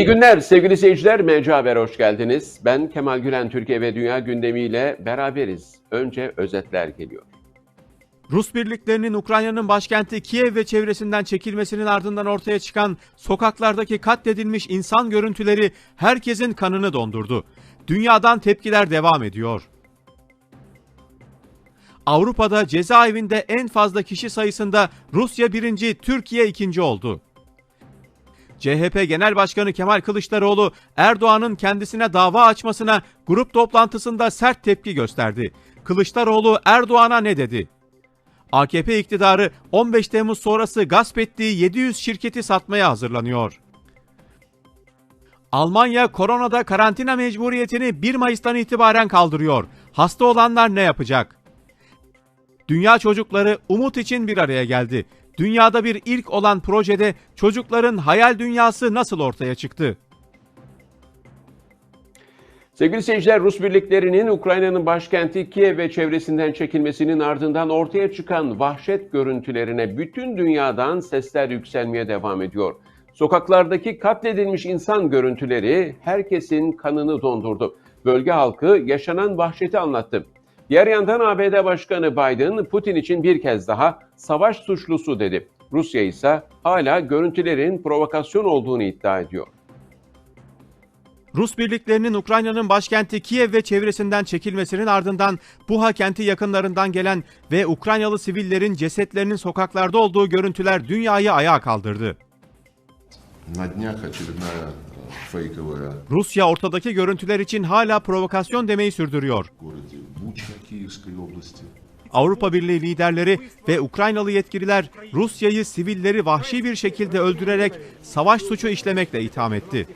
İyi günler sevgili seyirciler. MC Haber hoş geldiniz. Ben Kemal Gülen Türkiye ve Dünya gündemiyle beraberiz. Önce özetler geliyor. Rus birliklerinin Ukrayna'nın başkenti Kiev ve çevresinden çekilmesinin ardından ortaya çıkan sokaklardaki katledilmiş insan görüntüleri herkesin kanını dondurdu. Dünyadan tepkiler devam ediyor. Avrupa'da cezaevinde en fazla kişi sayısında Rusya birinci, Türkiye ikinci oldu. CHP Genel Başkanı Kemal Kılıçdaroğlu Erdoğan'ın kendisine dava açmasına grup toplantısında sert tepki gösterdi. Kılıçdaroğlu Erdoğan'a ne dedi? AKP iktidarı 15 Temmuz sonrası gasp ettiği 700 şirketi satmaya hazırlanıyor. Almanya koronada karantina mecburiyetini 1 Mayıs'tan itibaren kaldırıyor. Hasta olanlar ne yapacak? Dünya çocukları umut için bir araya geldi. Dünyada bir ilk olan projede çocukların hayal dünyası nasıl ortaya çıktı? Sevgili seyirciler, Rus birliklerinin Ukrayna'nın başkenti Kiev ve çevresinden çekilmesinin ardından ortaya çıkan vahşet görüntülerine bütün dünyadan sesler yükselmeye devam ediyor. Sokaklardaki katledilmiş insan görüntüleri herkesin kanını dondurdu. Bölge halkı yaşanan vahşeti anlattı. Diğer yandan ABD Başkanı Biden, Putin için bir kez daha savaş suçlusu dedi. Rusya ise hala görüntülerin provokasyon olduğunu iddia ediyor. Rus birliklerinin Ukrayna'nın başkenti Kiev ve çevresinden çekilmesinin ardından Buha kenti yakınlarından gelen ve Ukraynalı sivillerin cesetlerinin sokaklarda olduğu görüntüler dünyayı ayağa kaldırdı. На днях очередная э, фейковая Rusya ortadaki görüntüler için hala provokasyon demeyi sürdürüyor. Avrupa Birliği liderleri ve Ukraynalı yetkililer Rusya'yı sivilleri vahşi bir şekilde öldürerek savaş suçu işlemekle itham etti.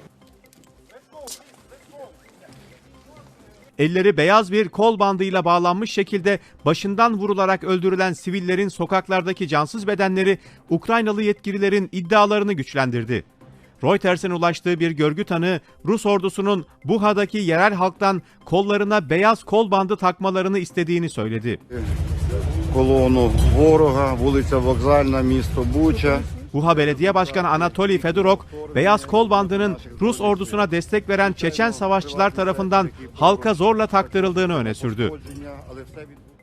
Elleri beyaz bir kol bandıyla bağlanmış şekilde başından vurularak öldürülen sivillerin sokaklardaki cansız bedenleri Ukraynalı yetkililerin iddialarını güçlendirdi. Reuters'in ulaştığı bir görgü tanığı Rus ordusunun Buha'daki yerel halktan kollarına beyaz kol bandı takmalarını istediğini söyledi. Kolonu Voruha, Bulisa Vokzalna, Misto Buça, Buha Belediye Başkanı Anatoli Fedorok, beyaz kol bandının Rus ordusuna destek veren Çeçen savaşçılar tarafından halka zorla taktırıldığını öne sürdü.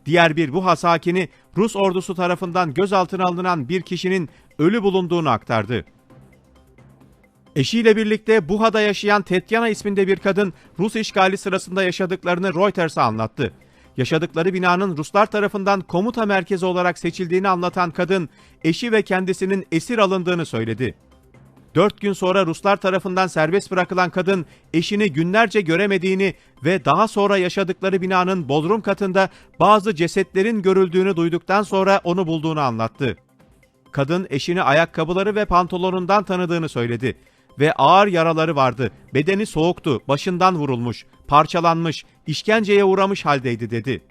Diğer bir Buha sakini Rus ordusu tarafından gözaltına alınan bir kişinin ölü bulunduğunu aktardı. Eşiyle birlikte Buha'da yaşayan Tetyana isminde bir kadın Rus işgali sırasında yaşadıklarını Reuters'a anlattı. Yaşadıkları binanın Ruslar tarafından komuta merkezi olarak seçildiğini anlatan kadın, eşi ve kendisinin esir alındığını söyledi. Dört gün sonra Ruslar tarafından serbest bırakılan kadın eşini günlerce göremediğini ve daha sonra yaşadıkları binanın bodrum katında bazı cesetlerin görüldüğünü duyduktan sonra onu bulduğunu anlattı. Kadın eşini ayakkabıları ve pantolonundan tanıdığını söyledi ve ağır yaraları vardı. Bedeni soğuktu, başından vurulmuş, parçalanmış, işkenceye uğramış haldeydi dedi.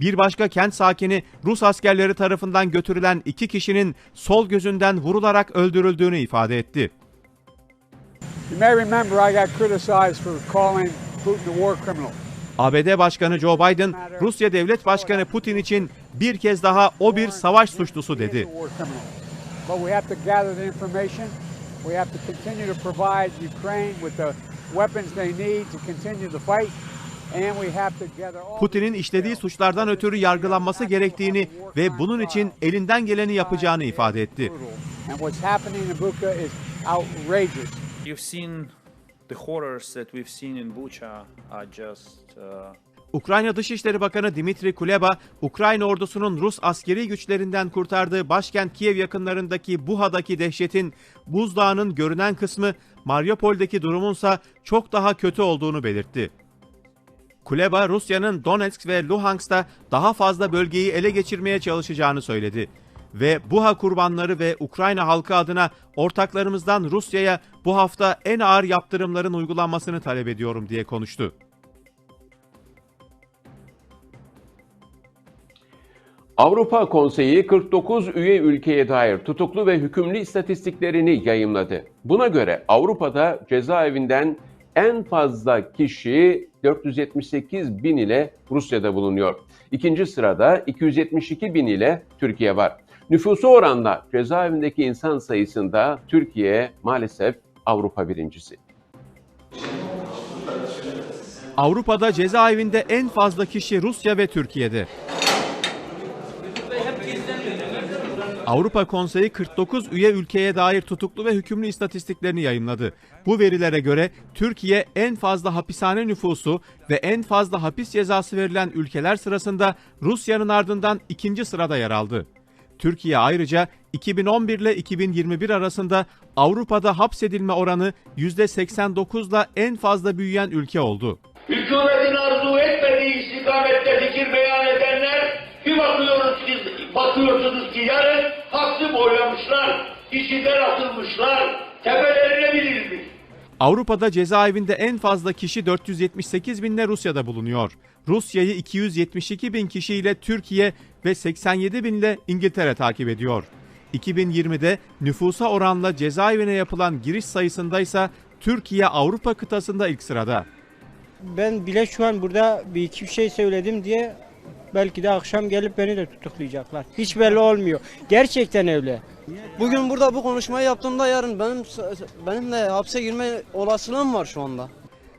Bir başka kent sakini Rus askerleri tarafından götürülen iki kişinin sol gözünden vurularak öldürüldüğünü ifade etti. ABD Başkanı Joe Biden, Rusya Devlet Başkanı Putin için bir kez daha o bir savaş suçlusu dedi. We have to continue to provide Ukraine with the weapons they need to continue the fight. And we have to gather all Putin'in işlediği suçlardan ötürü yargılanması gerektiğini ve bunun için elinden geleni yapacağını ifade etti. And what's happening in Bucha is outrageous. You've seen the horrors that we've seen in Bucha are just uh, Ukrayna Dışişleri Bakanı Dimitri Kuleba, Ukrayna ordusunun Rus askeri güçlerinden kurtardığı başkent Kiev yakınlarındaki Buha'daki dehşetin buzdağının görünen kısmı Mariupol'deki durumunsa çok daha kötü olduğunu belirtti. Kuleba, Rusya'nın Donetsk ve Luhansk'ta daha fazla bölgeyi ele geçirmeye çalışacağını söyledi ve Buha kurbanları ve Ukrayna halkı adına ortaklarımızdan Rusya'ya bu hafta en ağır yaptırımların uygulanmasını talep ediyorum diye konuştu. Avrupa Konseyi 49 üye ülkeye dair tutuklu ve hükümlü istatistiklerini yayımladı. Buna göre Avrupa'da cezaevinden en fazla kişi 478 bin ile Rusya'da bulunuyor. İkinci sırada 272 bin ile Türkiye var. Nüfusu oranla cezaevindeki insan sayısında Türkiye maalesef Avrupa birincisi. Avrupa'da cezaevinde en fazla kişi Rusya ve Türkiye'de. Avrupa Konseyi 49 üye ülkeye dair tutuklu ve hükümlü istatistiklerini yayımladı. Bu verilere göre Türkiye en fazla hapishane nüfusu ve en fazla hapis cezası verilen ülkeler sırasında Rusya'nın ardından ikinci sırada yer aldı. Türkiye ayrıca 2011 ile 2021 arasında Avrupa'da hapsedilme oranı %89 ile en fazla büyüyen ülke oldu. Hükümetin arzu etmediği istikamette fikir beyan edenler bir bakıyoruz ki, bakıyorsunuz ki yarın hakkı boylamışlar, işinden atılmışlar, tepelerine binilmiş. Avrupa'da cezaevinde en fazla kişi 478 binle Rusya'da bulunuyor. Rusya'yı 272 bin kişiyle Türkiye ve 87 binle İngiltere takip ediyor. 2020'de nüfusa oranla cezaevine yapılan giriş sayısında ise Türkiye Avrupa kıtasında ilk sırada. Ben bile şu an burada bir iki şey söyledim diye belki de akşam gelip beni de tutuklayacaklar. Hiç belli olmuyor. Gerçekten öyle. Bugün burada bu konuşmayı yaptığımda yarın benim benim de hapse girme olasılığım var şu anda.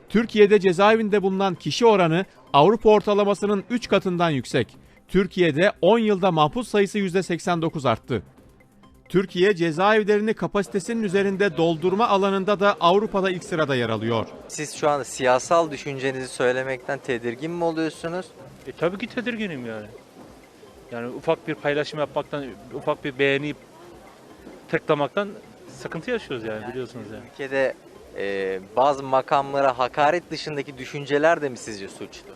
Türkiye'de cezaevinde bulunan kişi oranı Avrupa ortalamasının 3 katından yüksek. Türkiye'de 10 yılda mahpus sayısı %89 arttı. Türkiye cezaevlerini kapasitesinin üzerinde doldurma alanında da Avrupa'da ilk sırada yer alıyor. Siz şu anda siyasal düşüncenizi söylemekten tedirgin mi oluyorsunuz? E, tabii ki tedirginim yani. Yani ufak bir paylaşım yapmaktan, ufak bir beğeni tıklamaktan sıkıntı yaşıyoruz yani, biliyorsunuz yani. Ülkede e, bazı makamlara hakaret dışındaki düşünceler de mi sizce suçlu?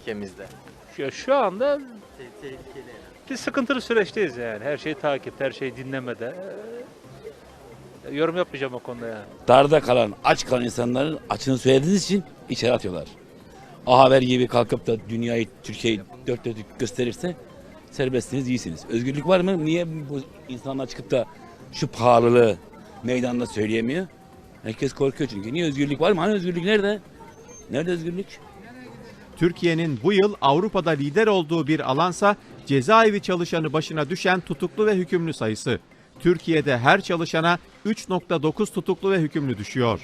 Ülkemizde. Şu, şu anda bir sıkıntılı süreçteyiz yani. Her şeyi takip, her şeyi dinlemede. E, yorum yapmayacağım o konuda yani. darda kalan, aç kalan insanların açını söylediğiniz için içeri atıyorlar. A Haber gibi kalkıp da dünyayı, Türkiye'yi dört dörtlük gösterirse serbestsiniz, iyisiniz. Özgürlük var mı? Niye bu insanlar çıkıp da şu pahalılığı meydanda söyleyemiyor? Herkes korkuyor çünkü. Niye özgürlük var mı? Hani özgürlük nerede? Nerede özgürlük? Türkiye'nin bu yıl Avrupa'da lider olduğu bir alansa cezaevi çalışanı başına düşen tutuklu ve hükümlü sayısı. Türkiye'de her çalışana 3.9 tutuklu ve hükümlü düşüyor.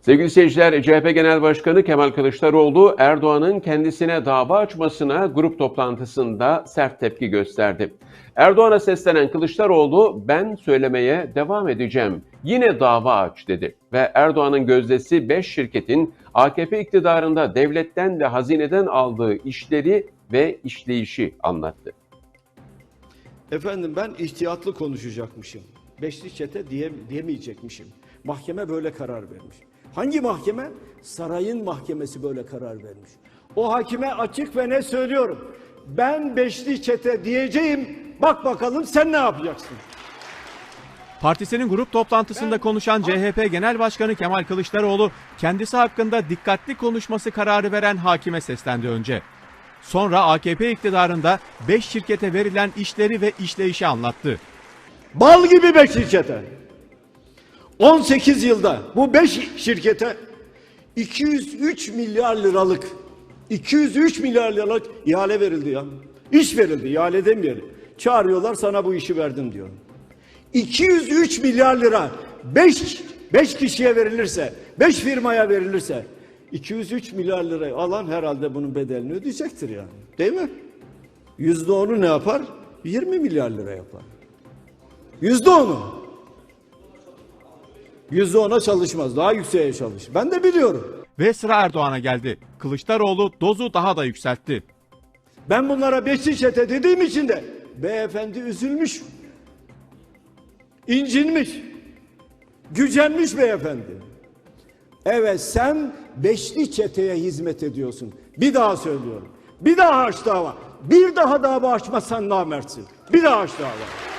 Sevgili seyirciler, CHP Genel Başkanı Kemal Kılıçdaroğlu Erdoğan'ın kendisine dava açmasına grup toplantısında sert tepki gösterdi. Erdoğan'a seslenen Kılıçdaroğlu ben söylemeye devam edeceğim. Yine dava aç dedi ve Erdoğan'ın gözdesi 5 şirketin AKP iktidarında devletten ve hazineden aldığı işleri ve işleyişi anlattı. Efendim ben ihtiyatlı konuşacakmışım. Beşli çete diye, diyemeyecekmişim. Mahkeme böyle karar vermiş. Hangi mahkeme? Sarayın mahkemesi böyle karar vermiş. O hakime açık ve ne söylüyorum. Ben beşli çete diyeceğim. Bak bakalım sen ne yapacaksın? Partisinin grup toplantısında konuşan CHP Genel Başkanı Kemal Kılıçdaroğlu kendisi hakkında dikkatli konuşması kararı veren hakime seslendi önce. Sonra AKP iktidarında 5 şirkete verilen işleri ve işleyişi anlattı. Bal gibi beşli çete. 18 yılda bu 5 şirkete 203 milyar liralık 203 milyar liralık ihale verildi ya. İş verildi, ihale demeyelim. Çağırıyorlar sana bu işi verdim diyor. 203 milyar lira 5 5 kişiye verilirse, 5 firmaya verilirse 203 milyar lirayı alan herhalde bunun bedelini ödeyecektir yani. Değil mi? Yüzde onu ne yapar? 20 milyar lira yapar. Yüzde onu. Yüzde ona çalışmaz. Daha yükseğe çalış. Ben de biliyorum. Ve sıra Erdoğan'a geldi. Kılıçdaroğlu dozu daha da yükseltti. Ben bunlara beşli çete dediğim için de beyefendi üzülmüş. incinmiş. Gücenmiş beyefendi. Evet sen beşli çeteye hizmet ediyorsun. Bir daha söylüyorum. Bir daha aç dava. Bir daha dava açmazsan namertsin. Bir daha aç dava.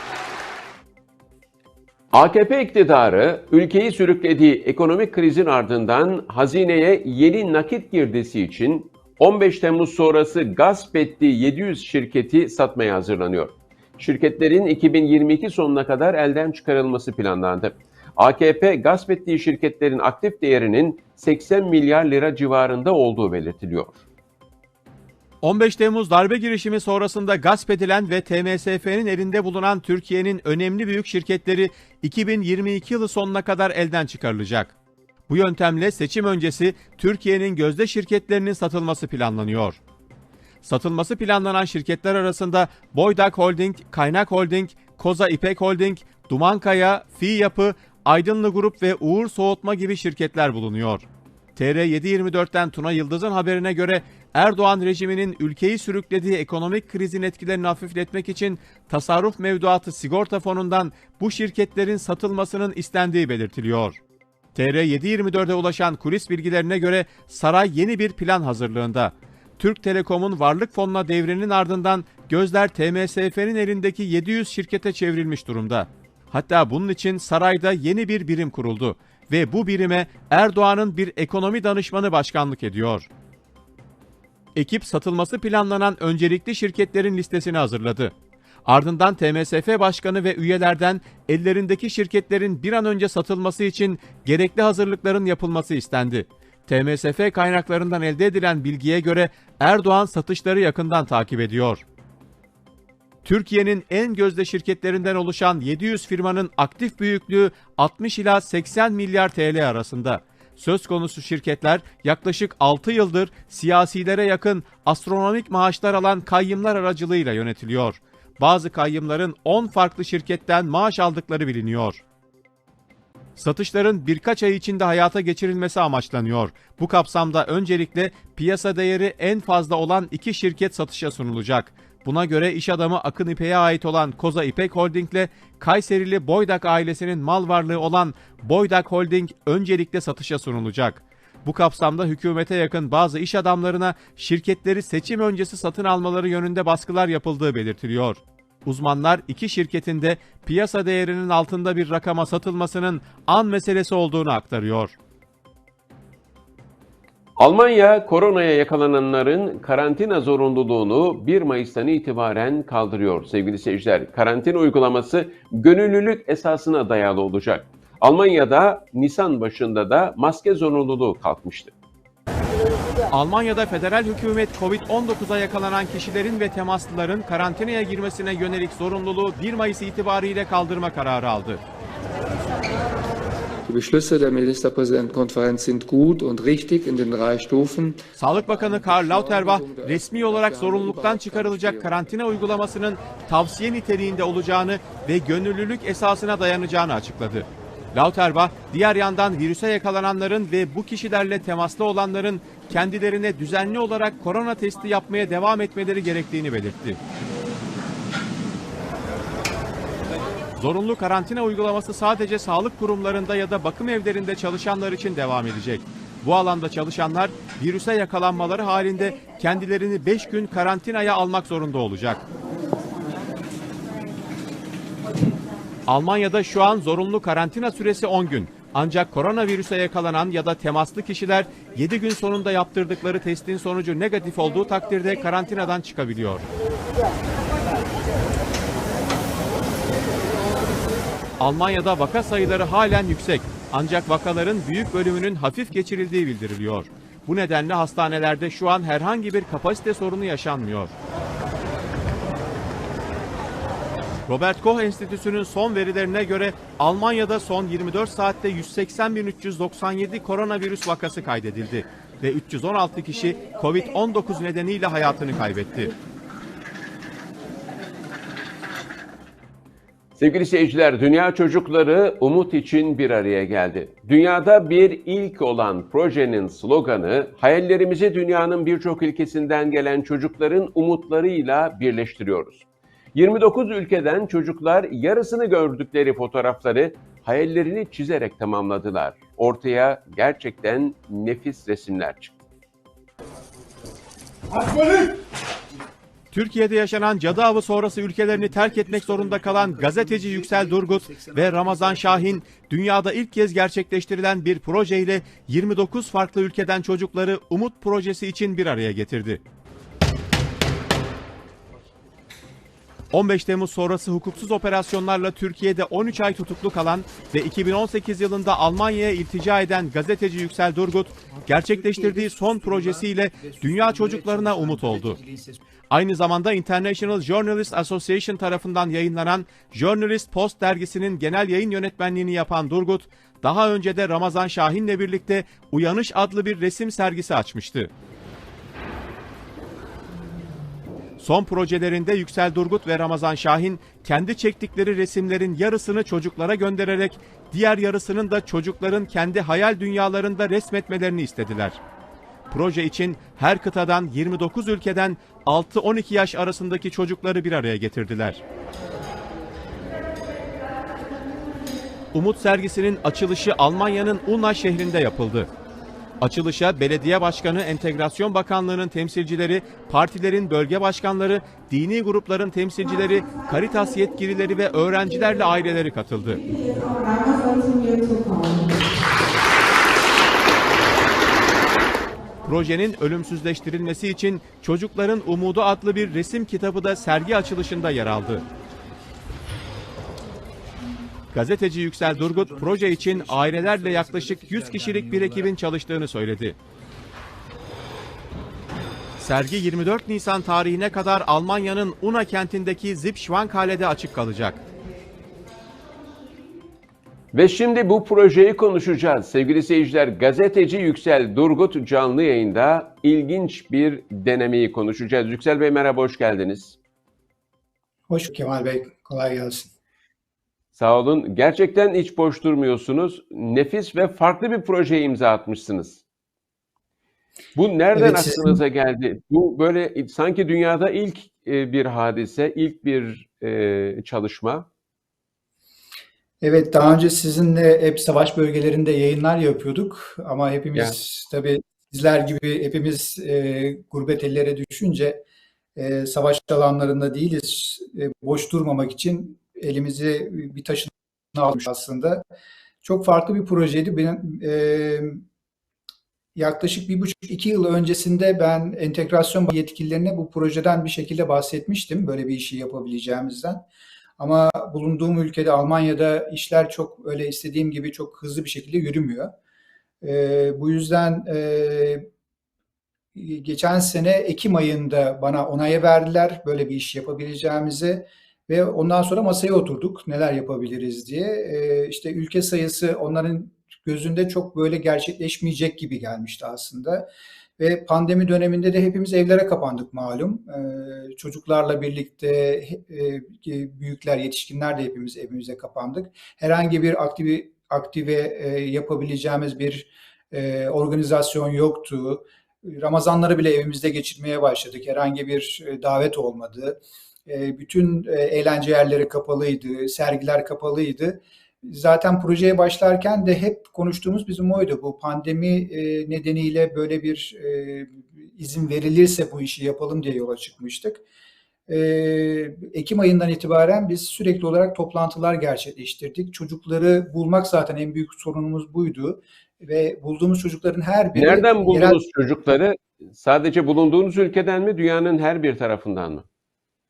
AKP iktidarı ülkeyi sürüklediği ekonomik krizin ardından hazineye yeni nakit girdisi için 15 Temmuz sonrası gasp ettiği 700 şirketi satmaya hazırlanıyor. Şirketlerin 2022 sonuna kadar elden çıkarılması planlandı. AKP gasp ettiği şirketlerin aktif değerinin 80 milyar lira civarında olduğu belirtiliyor. 15 Temmuz darbe girişimi sonrasında gasp edilen ve TMSF'nin elinde bulunan Türkiye'nin önemli büyük şirketleri 2022 yılı sonuna kadar elden çıkarılacak. Bu yöntemle seçim öncesi Türkiye'nin gözde şirketlerinin satılması planlanıyor. Satılması planlanan şirketler arasında Boydak Holding, Kaynak Holding, Koza İpek Holding, Dumankaya, Fi Yapı, Aydınlı Grup ve Uğur Soğutma gibi şirketler bulunuyor. TR724'ten Tuna Yıldız'ın haberine göre Erdoğan rejiminin ülkeyi sürüklediği ekonomik krizin etkilerini hafifletmek için tasarruf mevduatı sigorta fonundan bu şirketlerin satılmasının istendiği belirtiliyor. TR724'e ulaşan kulis bilgilerine göre saray yeni bir plan hazırlığında. Türk Telekom'un varlık fonuna devrinin ardından gözler TMSF'nin elindeki 700 şirkete çevrilmiş durumda. Hatta bunun için sarayda yeni bir birim kuruldu ve bu birime Erdoğan'ın bir ekonomi danışmanı başkanlık ediyor. Ekip satılması planlanan öncelikli şirketlerin listesini hazırladı. Ardından TMSF Başkanı ve üyelerden ellerindeki şirketlerin bir an önce satılması için gerekli hazırlıkların yapılması istendi. TMSF kaynaklarından elde edilen bilgiye göre Erdoğan satışları yakından takip ediyor. Türkiye'nin en gözde şirketlerinden oluşan 700 firmanın aktif büyüklüğü 60 ila 80 milyar TL arasında. Söz konusu şirketler yaklaşık 6 yıldır siyasilere yakın astronomik maaşlar alan kayyımlar aracılığıyla yönetiliyor. Bazı kayyımların 10 farklı şirketten maaş aldıkları biliniyor. Satışların birkaç ay içinde hayata geçirilmesi amaçlanıyor. Bu kapsamda öncelikle piyasa değeri en fazla olan iki şirket satışa sunulacak. Buna göre iş adamı Akın İpek'e ait olan Koza İpek Holding ile Kayserili Boydak ailesinin mal varlığı olan Boydak Holding öncelikle satışa sunulacak. Bu kapsamda hükümete yakın bazı iş adamlarına şirketleri seçim öncesi satın almaları yönünde baskılar yapıldığı belirtiliyor. Uzmanlar iki şirketin de piyasa değerinin altında bir rakama satılmasının an meselesi olduğunu aktarıyor. Almanya koronaya yakalananların karantina zorunluluğunu 1 Mayıs'tan itibaren kaldırıyor sevgili seyirciler. Karantina uygulaması gönüllülük esasına dayalı olacak. Almanya'da Nisan başında da maske zorunluluğu kalkmıştı. Almanya'da federal hükümet Covid-19'a yakalanan kişilerin ve temaslıların karantinaya girmesine yönelik zorunluluğu 1 Mayıs itibariyle kaldırma kararı aldı. Die Beschlüsse der Ministerpräsidentenkonferenz sind gut und richtig in den drei Stufen. Sağlık Bakanı Karl Lauterbach resmi olarak zorunluluktan çıkarılacak karantina uygulamasının tavsiye niteliğinde olacağını ve gönüllülük esasına dayanacağını açıkladı. Lauterbach diğer yandan virüse yakalananların ve bu kişilerle temaslı olanların kendilerine düzenli olarak korona testi yapmaya devam etmeleri gerektiğini belirtti. Zorunlu karantina uygulaması sadece sağlık kurumlarında ya da bakım evlerinde çalışanlar için devam edecek. Bu alanda çalışanlar virüse yakalanmaları halinde kendilerini 5 gün karantinaya almak zorunda olacak. Almanya'da şu an zorunlu karantina süresi 10 gün. Ancak koronavirüse yakalanan ya da temaslı kişiler 7 gün sonunda yaptırdıkları testin sonucu negatif olduğu takdirde karantinadan çıkabiliyor. Almanya'da vaka sayıları halen yüksek. Ancak vakaların büyük bölümünün hafif geçirildiği bildiriliyor. Bu nedenle hastanelerde şu an herhangi bir kapasite sorunu yaşanmıyor. Robert Koch Enstitüsü'nün son verilerine göre Almanya'da son 24 saatte 180.397 koronavirüs vakası kaydedildi ve 316 kişi Covid-19 nedeniyle hayatını kaybetti. Sevgili seyirciler, dünya çocukları umut için bir araya geldi. Dünyada bir ilk olan projenin sloganı, hayallerimizi dünyanın birçok ülkesinden gelen çocukların umutlarıyla birleştiriyoruz. 29 ülkeden çocuklar yarısını gördükleri fotoğrafları hayallerini çizerek tamamladılar. Ortaya gerçekten nefis resimler çıktı. Türkiye'de yaşanan cadı avı sonrası ülkelerini terk etmek zorunda kalan gazeteci Yüksel Durgut ve Ramazan Şahin, dünyada ilk kez gerçekleştirilen bir projeyle 29 farklı ülkeden çocukları Umut Projesi için bir araya getirdi. 15 Temmuz sonrası hukuksuz operasyonlarla Türkiye'de 13 ay tutuklu kalan ve 2018 yılında Almanya'ya iltica eden gazeteci Yüksel Durgut, gerçekleştirdiği son projesiyle dünya çocuklarına umut oldu. Aynı zamanda International Journalist Association tarafından yayınlanan Journalist Post dergisinin genel yayın yönetmenliğini yapan Durgut, daha önce de Ramazan Şahin'le birlikte Uyanış adlı bir resim sergisi açmıştı. Son projelerinde Yüksel Durgut ve Ramazan Şahin kendi çektikleri resimlerin yarısını çocuklara göndererek diğer yarısının da çocukların kendi hayal dünyalarında resmetmelerini istediler. Proje için her kıtadan 29 ülkeden 6-12 yaş arasındaki çocukları bir araya getirdiler. Umut sergisinin açılışı Almanya'nın Ulm şehrinde yapıldı. Açılışa Belediye Başkanı Entegrasyon Bakanlığı'nın temsilcileri, partilerin bölge başkanları, dini grupların temsilcileri, Karitas yetkilileri ve öğrencilerle aileleri katıldı. Projenin ölümsüzleştirilmesi için Çocukların Umudu adlı bir resim kitabı da sergi açılışında yer aldı. Gazeteci Yüksel Durgut proje için ailelerle yaklaşık 100 kişilik bir ekibin çalıştığını söyledi. Sergi 24 Nisan tarihine kadar Almanya'nın Una kentindeki Zipschwankale'de açık kalacak. Ve şimdi bu projeyi konuşacağız. Sevgili seyirciler, gazeteci Yüksel Durgut canlı yayında ilginç bir denemeyi konuşacağız. Yüksel Bey merhaba, hoş geldiniz. Hoş Kemal Bey, kolay gelsin. Sağ olun. Gerçekten hiç boş durmuyorsunuz. Nefis ve farklı bir projeye imza atmışsınız. Bu nereden Evet, sizin- aklınıza geldi? Bu böyle sanki dünyada ilk e, bir hadise, ilk bir e, çalışma. Evet, daha önce sizinle hep savaş bölgelerinde yayınlar yapıyorduk ama hepimiz tabii sizler gibi hepimiz e, gurbet ellere düşünce e, savaş alanlarında değiliz. E, boş durmamak için elimizi bir taşın almış aslında. Çok farklı bir projeydi. Benim e, yaklaşık bir buçuk iki yıl öncesinde ben entegrasyon yetkililerine bu projeden bir şekilde bahsetmiştim. Böyle bir işi yapabileceğimizden. Ama bulunduğum ülkede Almanya'da işler çok öyle istediğim gibi çok hızlı bir şekilde yürümüyor. Ee, bu yüzden e, geçen sene Ekim ayında bana onaya verdiler böyle bir iş yapabileceğimizi ve ondan sonra masaya oturduk neler yapabiliriz diye. Ee, işte ülke sayısı onların gözünde çok böyle gerçekleşmeyecek gibi gelmişti aslında. Ve pandemi döneminde de hepimiz evlere kapandık malum. Ee, çocuklarla birlikte e, büyükler, yetişkinler de hepimiz evimize kapandık. Herhangi bir aktive, aktive yapabileceğimiz bir e, organizasyon yoktu. Ramazanları bile evimizde geçirmeye başladık. Herhangi bir e, davet olmadı. Bütün eğlence yerleri kapalıydı, sergiler kapalıydı. Zaten projeye başlarken de hep konuştuğumuz bizim oydu. Bu pandemi e, nedeniyle böyle bir e, izin verilirse bu işi yapalım diye yola çıkmıştık. E, Ekim ayından itibaren biz sürekli olarak toplantılar gerçekleştirdik. Çocukları bulmak zaten en büyük sorunumuz buydu. Ve bulduğumuz çocukların her biri... Nereden buldunuz yerel- çocukları? Sadece bulunduğunuz ülkeden mi, dünyanın her bir tarafından mı?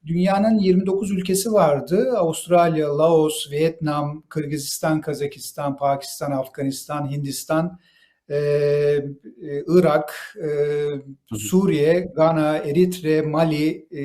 Dünyanın 29 ülkesi vardı. Avustralya, Laos, Vietnam, Kırgızistan, Kazakistan, Pakistan, Afganistan, Hindistan, e, e, Irak, e, Suriye, Gana, Eritre, Mali, e,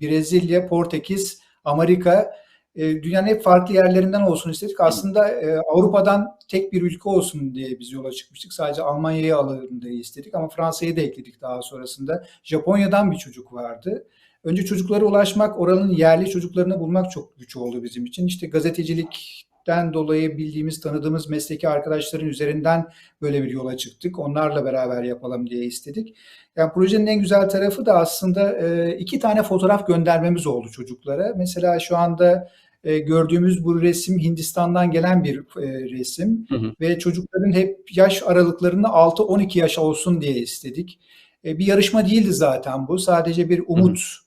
Brezilya, Portekiz, Amerika. E, dünyanın hep farklı yerlerinden olsun istedik. Aslında e, Avrupa'dan tek bir ülke olsun diye biz yola çıkmıştık. Sadece Almanya'yı alalım diye istedik ama Fransa'yı da ekledik daha sonrasında. Japonya'dan bir çocuk vardı. Önce çocuklara ulaşmak, oranın yerli çocuklarını bulmak çok güç oldu bizim için. İşte gazetecilikten dolayı bildiğimiz, tanıdığımız mesleki arkadaşların üzerinden böyle bir yola çıktık. Onlarla beraber yapalım diye istedik. Yani projenin en güzel tarafı da aslında e, iki tane fotoğraf göndermemiz oldu çocuklara. Mesela şu anda e, gördüğümüz bu resim Hindistan'dan gelen bir e, resim ve çocukların hep yaş aralıklarını 6-12 yaş olsun diye istedik. Bir yarışma değildi zaten bu. Sadece bir umut e,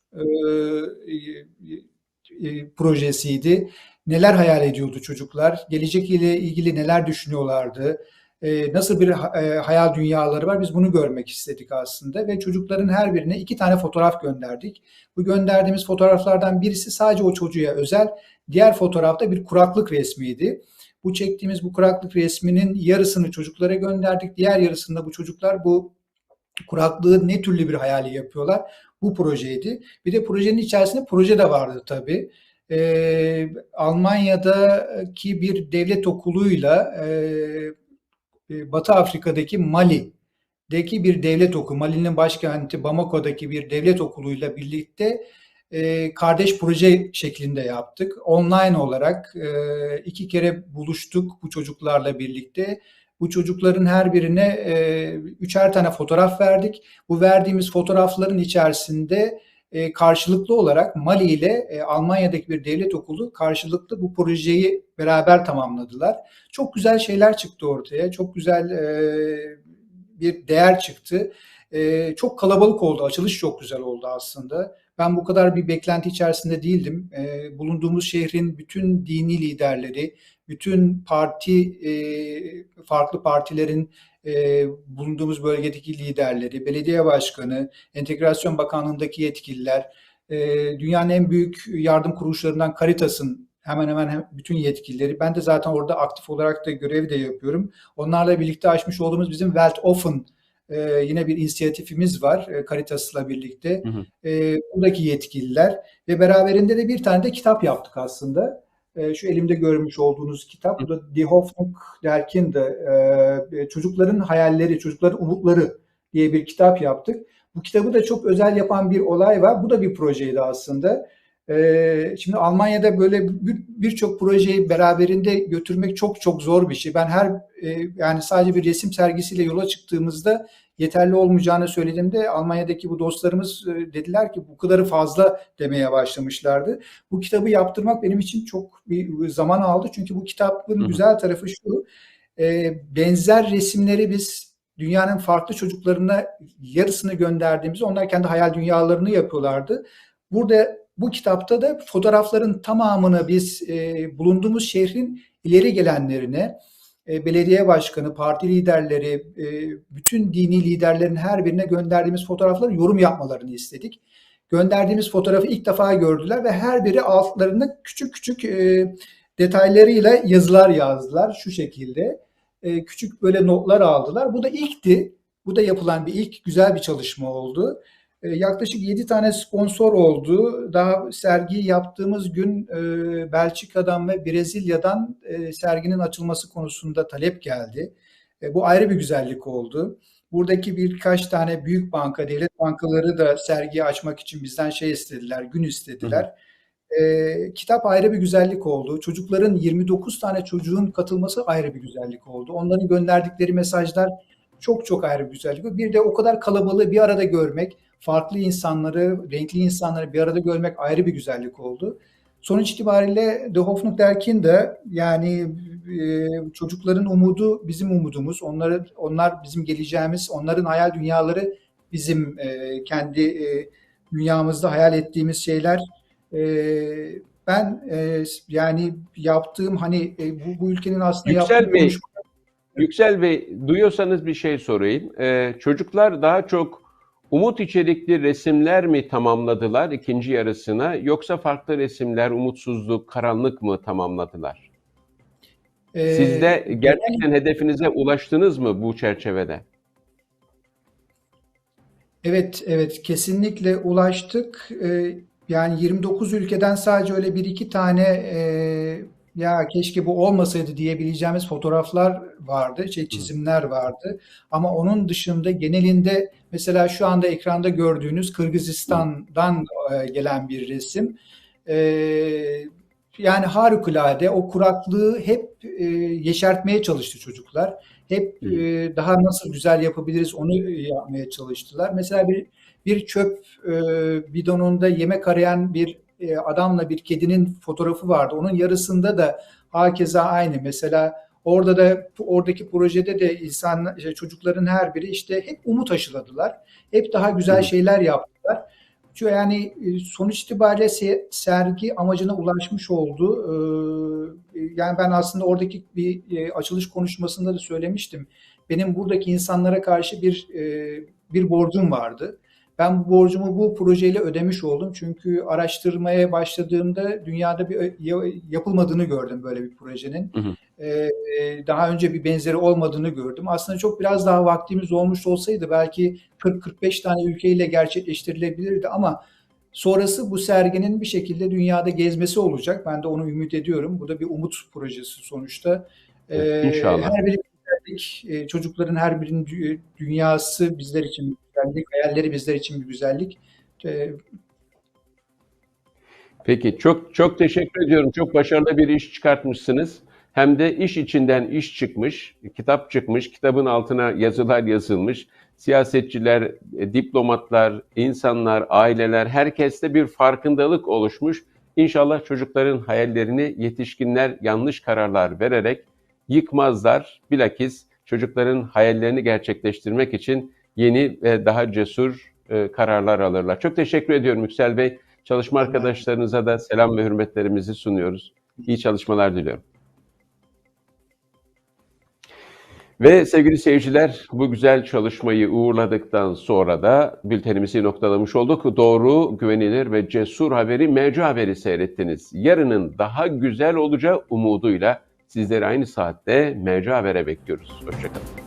e, projesiydi. Neler hayal ediyordu çocuklar? Gelecek ile ilgili neler düşünüyorlardı? e, nasıl bir e, hayal dünyaları var biz bunu görmek istedik aslında ve çocukların her birine iki tane fotoğraf gönderdik. Bu gönderdiğimiz fotoğraflardan birisi sadece o çocuğa özel, diğer fotoğrafta bir kuraklık resmiydi. Bu çektiğimiz bu kuraklık resminin yarısını çocuklara gönderdik, diğer yarısında bu çocuklar bu kuraklığı ne türlü bir hayali yapıyorlar? Bu projeydi. Bir de projenin içerisinde proje de vardı tabii. Ee, Almanya'daki bir devlet okuluyla e, e, Batı Afrika'daki Mali'deki bir devlet okulu, Mali'nin başkenti Bamako'daki bir devlet okuluyla birlikte e, kardeş proje şeklinde yaptık. Online olarak e, iki kere buluştuk bu çocuklarla birlikte. Bu çocukların her birine e, üçer tane fotoğraf verdik. Bu verdiğimiz fotoğrafların içerisinde e, karşılıklı olarak Mali ile e, Almanya'daki bir devlet okulu karşılıklı bu projeyi beraber tamamladılar. Çok güzel şeyler çıktı ortaya. Çok güzel e, bir değer çıktı. E, çok kalabalık oldu. Açılış çok güzel oldu aslında. Ben bu kadar bir beklenti içerisinde değildim. E, bulunduğumuz şehrin bütün dini liderleri, bütün parti e, farklı partilerin e, bulunduğumuz bölgedeki liderleri, belediye başkanı, entegrasyon bakanlığındaki yetkililer, e, dünyanın en büyük yardım kuruluşlarından Caritas'ın hemen hemen hem- bütün yetkilileri. Ben de zaten orada aktif olarak da görev de yapıyorum. Onlarla birlikte açmış olduğumuz bizim Welt Offen e, yine bir inisiyatifimiz var e, Caritas'la birlikte. E, buradaki yetkililer ve beraberinde de bir tane de kitap yaptık aslında. E, şu elimde görmüş olduğunuz kitap. Bu da Die Hoffnung der Kinder. E, çocukların hayalleri, çocukların umutları diye bir kitap yaptık. Bu kitabı da çok özel yapan bir olay var. Bu da bir projeydi aslında. E, şimdi Almanya'da böyle bir- birçok projeyi beraberinde götürmek çok çok zor bir şey. Ben her e, yani sadece bir resim sergisiyle yola çıktığımızda yeterli olmayacağını söylediğimde Almanya'daki bu dostlarımız e, dediler ki bu kadarı fazla demeye başlamışlardı. Bu kitabı yaptırmak benim için çok bir zaman aldı. Çünkü bu kitabın güzel tarafı şu. e, benzer resimleri biz dünyanın farklı çocuklarına yarısını gönderdiğimizde onlar kendi hayal dünyalarını yapıyorlardı. Burada bu kitapta da fotoğrafların tamamını biz e, bulunduğumuz şehrin ileri gelenlerine, e, belediye başkanı, parti liderleri, e, bütün dini liderlerin her birine gönderdiğimiz fotoğrafları yorum yapmalarını istedik. Gönderdiğimiz fotoğrafı ilk defa gördüler ve her biri altlarında küçük küçük e, detaylarıyla yazılar yazdılar şu şekilde. E, küçük böyle notlar aldılar. Bu da ilkti. Bu da yapılan bir ilk güzel bir çalışma oldu. E, yaklaşık 7 tane sponsor oldu. Daha sergiyi yaptığımız gün e, Belçika'dan ve Brezilya'dan e, serginin açılması konusunda talep geldi. E, bu ayrı bir güzellik oldu. Buradaki birkaç tane büyük banka, devlet bankaları da sergiyi açmak için bizden şey istediler, gün istediler. E, kitap ayrı bir güzellik oldu. Çocukların 29 tane çocuğun katılması ayrı bir güzellik oldu. Onların gönderdikleri mesajlar çok çok ayrı bir güzellik. Bir de o kadar kalabalığı bir arada görmek, farklı insanları, renkli insanları bir arada görmek ayrı bir güzellik oldu. Sonuç itibariyle The Hoffnung der Kinder yani e, çocukların umudu bizim umudumuz. Onları, onlar bizim geleceğimiz, onların hayal dünyaları bizim e, kendi e, dünyamızda hayal ettiğimiz şeyler. E, ben e, yani yaptığım hani e, bu, bu ülkenin aslında Yüksel yaptığı Bey, Yüksel Bey, duyuyorsanız bir şey sorayım. Ee, çocuklar daha çok umut içerikli resimler mi tamamladılar ikinci yarısına yoksa farklı resimler, umutsuzluk, karanlık mı tamamladılar? Ee, Siz de gerçekten hedefinize ulaştınız mı bu çerçevede? Evet, evet kesinlikle ulaştık. Ee, yani 29 ülkeden sadece öyle bir iki tane e, ya keşke bu olmasaydı diyebileceğimiz fotoğraflar vardı, şey, çizimler vardı. Ama onun dışında genelinde mesela şu anda ekranda gördüğünüz Kırgızistan'dan e, gelen bir resim. Ee, yani harikulade o kuraklığı hep e, yeşertmeye çalıştı çocuklar. Hep e, daha nasıl güzel yapabiliriz onu yapmaya çalıştılar. Mesela bir bir çöp e, bidonunda yemek arayan bir e, adamla bir kedinin fotoğrafı vardı. Onun yarısında da hakeza aynı. Mesela orada da oradaki projede de insan işte çocukların her biri işte hep umut aşıladılar. Hep daha güzel şeyler yaptılar. Çünkü yani e, sonuç itibariyle se- sergi amacına ulaşmış oldu. Ee, yani ben aslında oradaki bir e, açılış konuşmasında da söylemiştim. Benim buradaki insanlara karşı bir e, bir borcum vardı. Ben bu borcumu bu projeyle ödemiş oldum. Çünkü araştırmaya başladığımda dünyada bir ya- yapılmadığını gördüm böyle bir projenin. Hı hı. Ee, daha önce bir benzeri olmadığını gördüm. Aslında çok biraz daha vaktimiz olmuş olsaydı belki 40-45 tane ülkeyle gerçekleştirilebilirdi ama sonrası bu serginin bir şekilde dünyada gezmesi olacak. Ben de onu ümit ediyorum. Bu da bir umut projesi sonuçta. Evet, Ee, inşallah. Her bir güzellik. Ee, Çocukların her birinin dü- dünyası bizler için bir güzellik, hayalleri bizler için bir güzellik. Ee, Peki çok çok teşekkür ediyorum. Çok başarılı bir iş çıkartmışsınız. Hem de iş içinden iş çıkmış, kitap çıkmış, kitabın altına yazılar yazılmış. Siyasetçiler, e, diplomatlar, insanlar, aileler, herkeste bir farkındalık oluşmuş. İnşallah çocukların hayallerini yetişkinler yanlış kararlar vererek yıkmazlar. Bilakis çocukların hayallerini gerçekleştirmek için yeni ve daha cesur e, kararlar alırlar. Çok teşekkür ediyorum Yüksel Bey. Çalışma arkadaşlarınıza da selam ve hürmetlerimizi sunuyoruz. İyi çalışmalar diliyorum. Ve sevgili seyirciler bu güzel çalışmayı uğurladıktan sonra da bültenimizi noktalamış olduk. Doğru, güvenilir ve cesur haberi Mevcu Haberi seyrettiniz. Yarının daha güzel olacağı umuduyla sizleri aynı saatte Mevcu Haber'e bekliyoruz. Hoşçakalın.